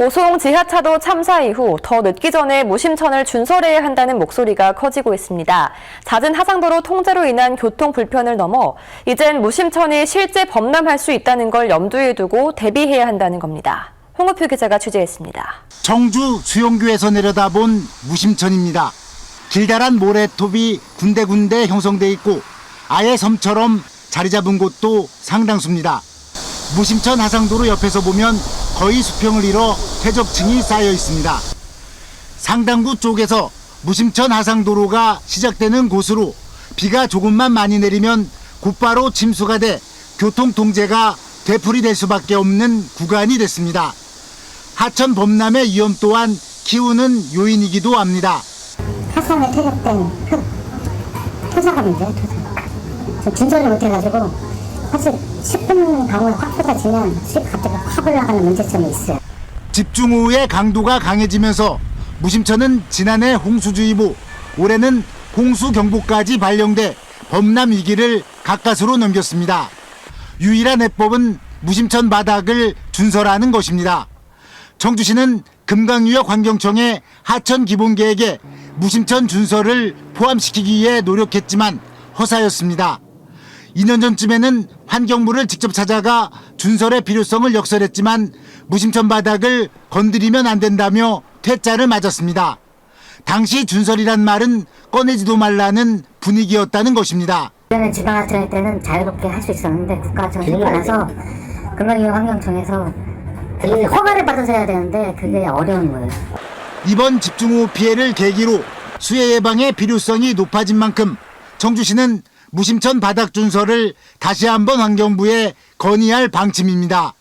오송 지하차도 참사 이후 더 늦기 전에 무심천을 준설해야 한다는 목소리가 커지고 있습니다. 잦은 하상도로 통제로 인한 교통 불편을 넘어 이젠 무심천이 실제 범람할 수 있다는 걸 염두에 두고 대비해야 한다는 겁니다. 홍우표 기자가 취재했습니다. 청주 수용교에서 내려다본 무심천입니다. 길다란 모래톱이 군데군데 형성돼 있고 아예 섬처럼 자리 잡은 곳도 상당수입니다. 무심천 하상도로 옆에서 보면 거의 수평을 이뤄 퇴적층이 쌓여 있습니다. 상당구 쪽에서 무심천 하상도로가 시작되는 곳으로 비가 조금만 많이 내리면 곧바로 침수가 돼 교통 통제가 되풀이될 수밖에 없는 구간이 됐습니다. 하천 범람의 위험 또한 키우는 요인이기도 합니다. 하산에 퇴적된 흙, 토사가 문제예요, 토사. 저 진절을 못해가지고, 사실 10분 강을 확 쏟아지면 수익 갑자기 확 올라가는 문제점이 있어요. 집중 호우의 강도가 강해지면서 무심천은 지난해 홍수주의보, 올해는 홍수경보까지 발령돼 범람 위기를 가까스로 넘겼습니다. 유일한 해법은 무심천 바닥을 준설하는 것입니다. 청주시는 금강유역 환경청의 하천 기본계획에 무심천 준설을 포함시키기 위해 노력했지만 허사였습니다. 2년 전쯤에는 환경부를 직접 찾아가 준설의 필요성을 역설했지만 무심천 바닥을 건드리면 안 된다며 퇴짜를 맞았습니다. 당시 준설이란 말은 꺼내지도 말라는 분위기였다는 것입니다. 예전에 지방 하천 할 때는 자유롭게 할 수 있었는데 국가하천 생기고 나서 금강유역 환경청에서 그게 허가를 받아서 해야 되는데 그게 어려운 거예요. 이번 집중호우 피해를 계기로 수해 예방의 필요성이 높아진 만큼 청주시는 무심천 바닥 준설을 다시 한번 환경부에 건의할 방침입니다.